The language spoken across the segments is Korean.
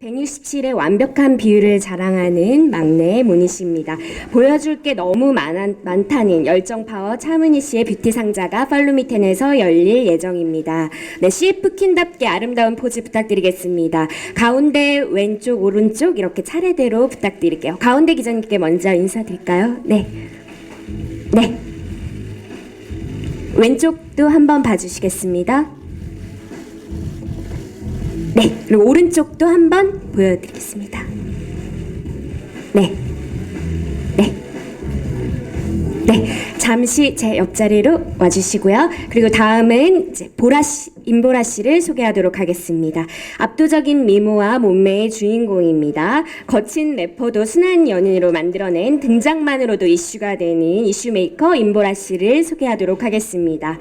167의 완벽한 비율을 자랑하는 막내 모니 씨입니다. 보여줄 게 너무 많아, 많다는 열정 파워 차문희 씨의 뷰티 상자가 팔로미텐에서 열릴 예정입니다. 네, CF킨답게 아름다운 포즈 부탁드리겠습니다. 가운데 왼쪽 오른쪽 이렇게 차례대로 부탁드릴게요. 가운데 기자님께 먼저 인사드릴까요? 네. 네. 왼쪽도 한번 봐주시겠습니다. 네, 그리고 오른쪽도 한번 보여드리겠습니다. 네, 네, 네. 잠시 제 옆자리로 와주시고요. 그리고 다음은 이제 보라 씨, 임보라 씨를 소개하도록 하겠습니다. 압도적인 미모와 몸매의 주인공입니다. 거친 래퍼도 순한 연인으로 만들어낸 등장만으로도 이슈가 되는 이슈메이커 임보라 씨를 소개하도록 하겠습니다.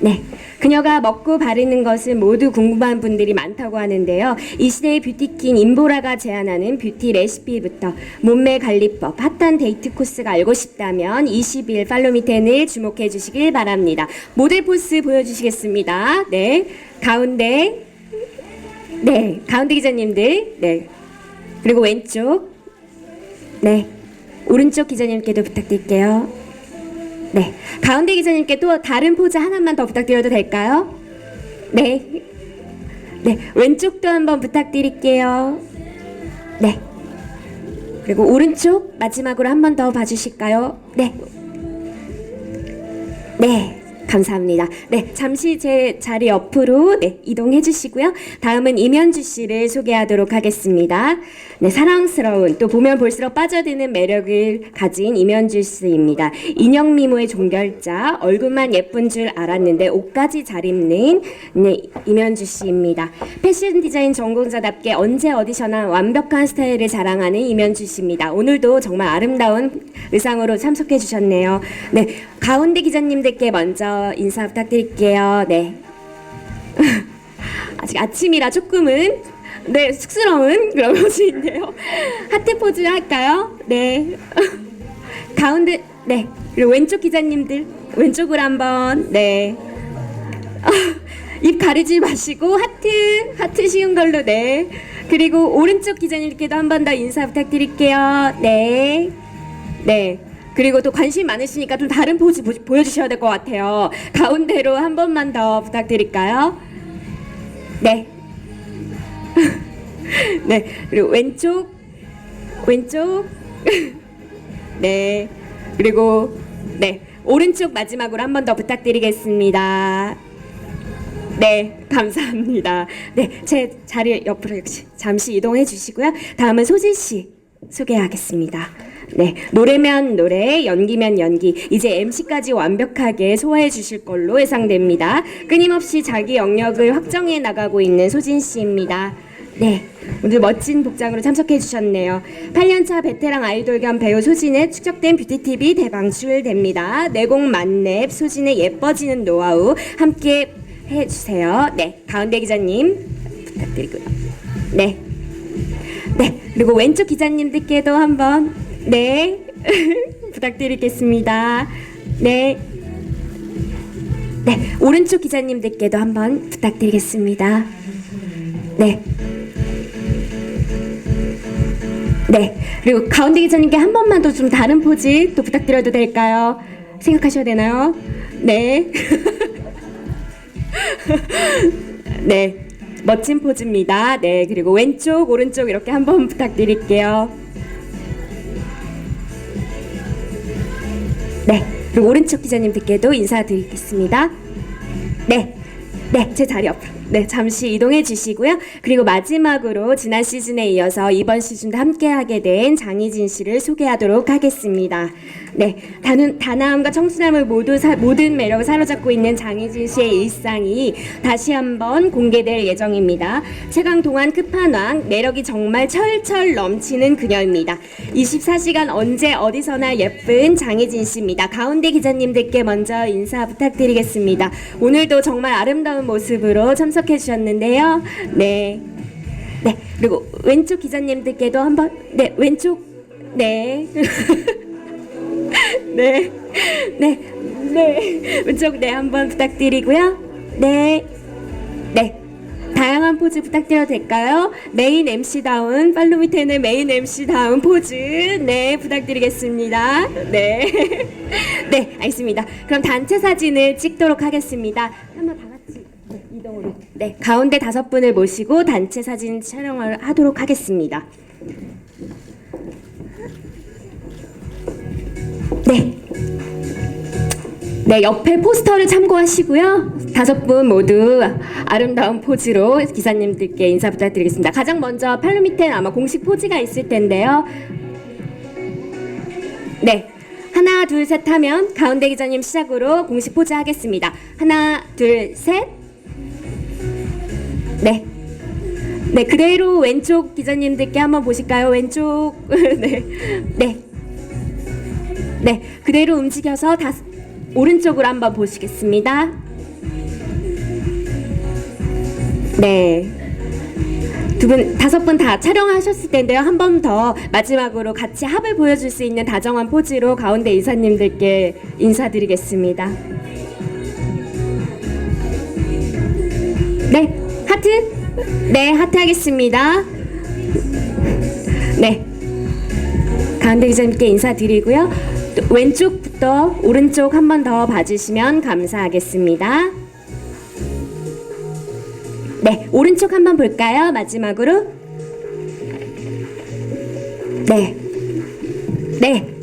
네. 그녀가 먹고 바르는 것을 모두 궁금한 분들이 많다고 하는데요. 이 시대의 뷰티퀸 임보라가 제안하는 뷰티 레시피부터 몸매 관리법, 핫한 데이트 코스가 알고 싶다면 20일 팔로미텐을 주목해 주시길 바랍니다. 모델 포스 보여주시겠습니다. 네. 가운데. 네. 가운데 기자님들. 네. 그리고 왼쪽. 네. 오른쪽 기자님께도 부탁드릴게요. 네. 가운데 기자님께 또 다른 포즈 하나만 더 부탁드려도 될까요? 네. 네. 왼쪽도 한번 부탁드릴게요. 네. 그리고 오른쪽 마지막으로 한 번 더 봐주실까요? 네. 네. 감사합니다. 네, 잠시 제 자리 옆으로 네, 이동해 주시고요. 다음은 이면주 씨를 소개하도록 하겠습니다. 네, 사랑스러운 또 보면 볼수록 빠져드는 매력을 가진 이면주 씨입니다. 인형 미모의 종결자, 얼굴만 예쁜 줄 알았는데 옷까지 잘 입는 네, 이면주 씨입니다. 패션 디자인 전공자답게 언제 어디서나 완벽한 스타일을 자랑하는 이면주 씨입니다. 오늘도 정말 아름다운 의상으로 참석해 주셨네요. 네, 가운데 기자님들께 먼저 인사 부탁드릴게요. 네. 아직 아침이라 조금은 네 쑥스러운 그런 모습인데요. 하트 포즈 할까요? 네. 가운데 네 그리고 왼쪽 기자님들 왼쪽으로 한번 네. 입 가리지 마시고 하트 하트 쉬운 걸로 네. 그리고 오른쪽 기자님께도 한 번 더 인사 부탁드릴게요. 네. 네. 그리고 또 관심 많으시니까 좀 다른 포즈 보, 보여주셔야 될 것 같아요. 가운데로 한 번만 더 부탁드릴까요? 네. 네. 그리고 왼쪽, 왼쪽. 네. 그리고 네. 오른쪽 마지막으로 한 번 더 부탁드리겠습니다. 네, 감사합니다. 네, 제 자리 옆으로 역시 잠시 이동해 주시고요. 다음은 소진 씨 소개하겠습니다. 네, 노래면 노래, 연기면 연기, 이제 MC까지 완벽하게 소화해 주실 걸로 예상됩니다. 끊임없이 자기 영역을 확정해 나가고 있는 소진 씨입니다. 네, 오늘 멋진 복장으로 참석해 주셨네요. 8년차 베테랑 아이돌 겸 배우 소진의 축적된 뷰티팁이 대방출됩니다. 내곡 만렙, 소진의 예뻐지는 노하우 함께 해주세요. 네, 가운데 기자님 부탁드리고요. 네. 네, 그리고 왼쪽 기자님들께도 한번 네 부탁드리겠습니다. 네, 네 오른쪽 기자님들께도 한번 부탁드리겠습니다. 네, 네 그리고 가운데 기자님께 한 번만 더 좀 다른 포즈 또 부탁드려도 될까요? 생각하셔야 되나요? 네, 네. 멋진 포즈입니다. 네, 그리고 왼쪽, 오른쪽 이렇게 한번 부탁드릴게요. 그리고 오른쪽 기자님들께도 인사드리겠습니다. 네, 네, 제 자리 옆으로. 네, 잠시 이동해 주시고요. 그리고 마지막으로 지난 시즌에 이어서 이번 시즌도 함께하게 된 장희진 씨를 소개하도록 하겠습니다. 네, 다는, 다나움과 청순함을 모두 사, 모든 매력을 사로잡고 있는 장희진 씨의 일상이 다시 한번 공개될 예정입니다. 최강 동안 끝판왕, 매력이 정말 철철 넘치는 그녀입니다. 24시간 언제 어디서나 예쁜 장희진 씨입니다. 가운데 기자님들께 먼저 인사 부탁드리겠습니다. 오늘도 정말 아름다운 모습으로 참석 해 주셨는데요. 네. 네, 그리고 왼쪽 기자님들께도 한번, 네, 왼쪽, 네. 네, 네, 네. 왼쪽 네 한번 부탁드리고요. 네, 네. 다양한 포즈 부탁드려도 될까요? 메인 MC다운 팔로미테는 메인 MC다운 포즈 네 부탁드리겠습니다. 네, 네 알겠습니다. 그럼 단체 사진을 찍도록 하겠습니다. 한번 다 같이 네, 가운데 다섯 분을 모시고 단체 사진 촬영을 하도록 하겠습니다. 네. 네, 옆에 포스터를 참고하시고요. 다섯 분 모두 아름다운 포즈로 기사님들께 인사 부탁드리겠습니다. 가장 먼저 팔로 밑에 아마 공식 포즈가 있을 텐데요. 네. 하나, 둘, 셋 하면 가운데 기자님 시작으로 공식 포즈 하겠습니다. 하나, 둘, 셋. 네. 네, 그대로 왼쪽 기자님들께 한번 보실까요? 왼쪽. 네. 네. 네, 그대로 움직여서 다 오른쪽으로 한번 보시겠습니다. 네. 두 분, 다섯 분 다 촬영하셨을 텐데요. 한 번 더 마지막으로 같이 합을 보여줄 수 있는 다정한 포즈로 가운데 이사님들께 인사드리겠습니다. 네, 하트? 네, 하트 하겠습니다. 네. 가운데 기자님께 인사드리고요. 또 왼쪽부터 오른쪽 한 번 더 봐주시면 감사하겠습니다. 네, 오른쪽 한 번 볼까요? 마지막으로. 네. 네.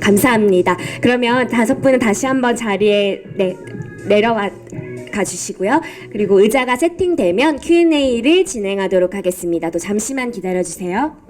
감사합니다. 그러면 다섯 분은 다시 한번 자리에 네, 내려와 가주시고요. 그리고 의자가 세팅되면 Q&A를 진행하도록 하겠습니다. 또 잠시만 기다려 주세요.